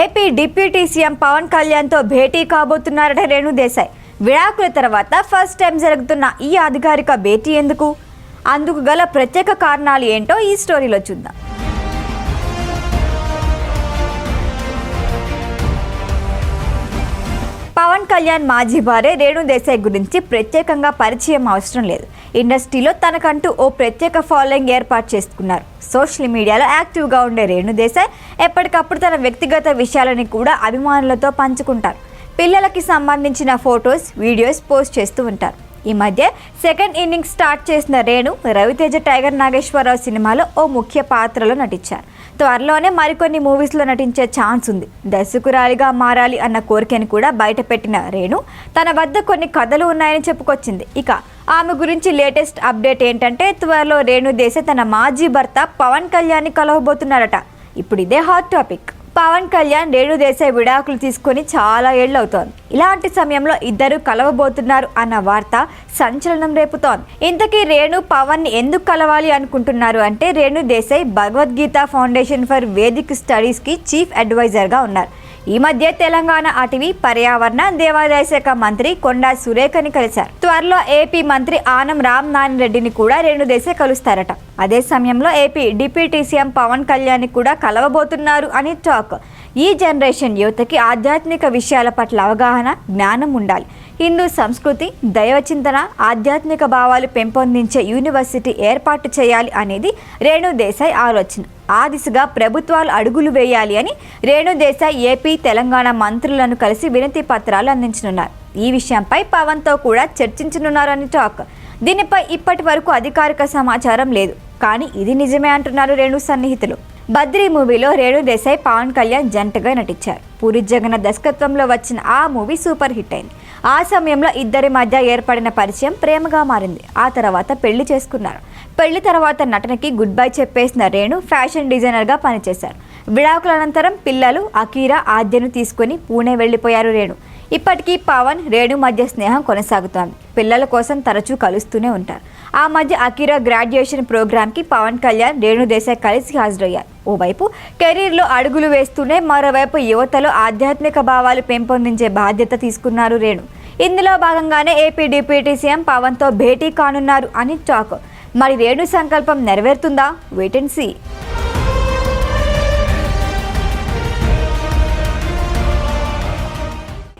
AP deputy CM Pawan కళ్యాణ్తో భేటీ కాబోతున్నారట రేణుదేశాయ్. విడాకుల తర్వాత ఫస్ట్ టైం జరుగుతున్న ఈ అధికారిక భేటీ ఎందుకు? అందుకు గల ప్రత్యేక కారణాలు ఏంటో ఈ స్టోరీలో చూద్దాం. పవన్ కళ్యాణ్ మాజీ భార్య రేణు దేశాయ్ గురించి ప్రత్యేకంగా పరిచయం అవసరం లేదు. ఇండస్ట్రీలో తనకంటూ ఓ ప్రత్యేక ఫాలోయింగ్ ఏర్పాటు చేసుకున్నారు. సోషల్ మీడియాలో యాక్టివ్గా ఉండే రేణు దేశాయ్ ఎప్పటికప్పుడు తన వ్యక్తిగత విషయాలని కూడా అభిమానులతో పంచుకుంటారు. పిల్లలకి సంబంధించిన ఫొటోస్ వీడియోస్ పోస్ట్ చేస్తూ ఉంటారు. ఈ మధ్య సెకండ్ ఇన్నింగ్స్ స్టార్ట్ చేసిన రేణు రవితేజ టైగర్ నాగేశ్వరరావు సినిమాలో ఓ ముఖ్య పాత్రలో నటించారు. త్వరలోనే మరికొన్ని మూవీస్లో నటించే ఛాన్స్ ఉంది. దర్శకురాలిగా మారాలి అన్న కోరికని కూడా బయటపెట్టిన రేణు తన వద్ద కొన్ని కథలు ఉన్నాయని చెప్పుకొచ్చింది. ఇక ఆమె గురించి లేటెస్ట్ అప్డేట్ ఏంటంటే త్వరలో రేణు దేశ తన మాజీ భర్త పవన్ కళ్యాణ్ని కలవబోతున్నారట. ఇప్పుడు ఇదే హాట్ టాపిక్ పవన్ కళ్యాణ్ రేణు దేశాయ్ విడాకులు తీసుకొని చాలా ఏళ్ళు అవుతోంది ఇలాంటి సమయంలో ఇద్దరు కలవబోతున్నారు అన్న వార్త సంచలనం రేపుతోంది. ఇంతకీ రేణు పవన్ని ఎందుకు కలవాలి అనుకుంటున్నారు అంటే Renu Desai Bhagavad Gita foundation for Vedic స్టడీస్కి chief అడ్వైజర్గా ఉన్నారు. ఈ మధ్య తెలంగాణ అటవీ పర్యావరణ దేవాదాయ శాఖ మంత్రి కొండా సురేఖని కలిశారు. త్వరలో ఏపీ మంత్రి ఆనం రామ్ నారాయణ రెడ్డిని కూడా రేణు దేశే కలుస్తారట. అదే సమయంలో AP deputy CM Pawan Kalyan కూడా కలవబోతున్నారు అని టాక్ ఈ జనరేషన్ యువతకి ఆధ్యాత్మిక విషయాల పట్ల అవగాహన జ్ఞానం ఉండాలి. హిందూ సంస్కృతి దైవ చింతన ఆధ్యాత్మిక భావాలు పెంపొందించే యూనివర్సిటీ ఏర్పాటు చేయాలి అనేది రేణు దేశాయ్ ఆలోచన. ఆ దిశగా ప్రభుత్వాలు అడుగులు వేయాలి అని రేణు దేశాయ్ ఏపీ తెలంగాణ మంత్రులను కలిసి వినతి పత్రాలు అందించనున్నారు. ఈ విషయంపై పవన్తో కూడా చర్చించనున్నారని టాక్. దీనిపై ఇప్పటి వరకు అధికారిక సమాచారం లేదు. కానీ ఇది నిజమే అంటున్నారు రేణు సన్నిహితులు. బద్రీ మూవీలో రేణు దేశాయ్ పవన్ కళ్యాణ్ జంటగా నటించారు. పూరి జగన్నాథ్ దర్శకత్వంలో వచ్చిన ఆ మూవీ సూపర్ హిట్ అయింది. ఆ సమయంలో ఇద్దరి మధ్య ఏర్పడిన పరిచయం ప్రేమగా మారింది. ఆ తర్వాత పెళ్ళి చేసుకున్నారు. పెళ్ళి తర్వాత నటనకి గుడ్ బై చెప్పేసిన రేణు ఫ్యాషన్ డిజైనర్గా పనిచేశారు. విడాకుల అనంతరం పిల్లలు అకీరా ఆద్యను తీసుకుని పూణే వెళ్ళిపోయారు రేణు. ఇప్పటికీ పవన్ రేణు మధ్య స్నేహం కొనసాగుతోంది. పిల్లల కోసం తరచూ కలుస్తూనే ఉంటారు. ఆ మధ్య అకిరా గ్రాడ్యుయేషన్ ప్రోగ్రామ్కి పవన్ కళ్యాణ్ రేణు దేశాయ్ కలిసి హాజరయ్యారు. ఓవైపు కెరీర్లో అడుగులు వేస్తూనే మరోవైపు యువతలో ఆధ్యాత్మిక భావాలు పెంపొందించే బాధ్యత తీసుకున్నారు రేణు. ఇందులో భాగంగానే ఏపీ డిప్యూటీ సీఎం పవన్తో భేటీ కానున్నారు అని టాక్. మరి రేణు సంకల్పం నెరవేరుతుందా? Wait and see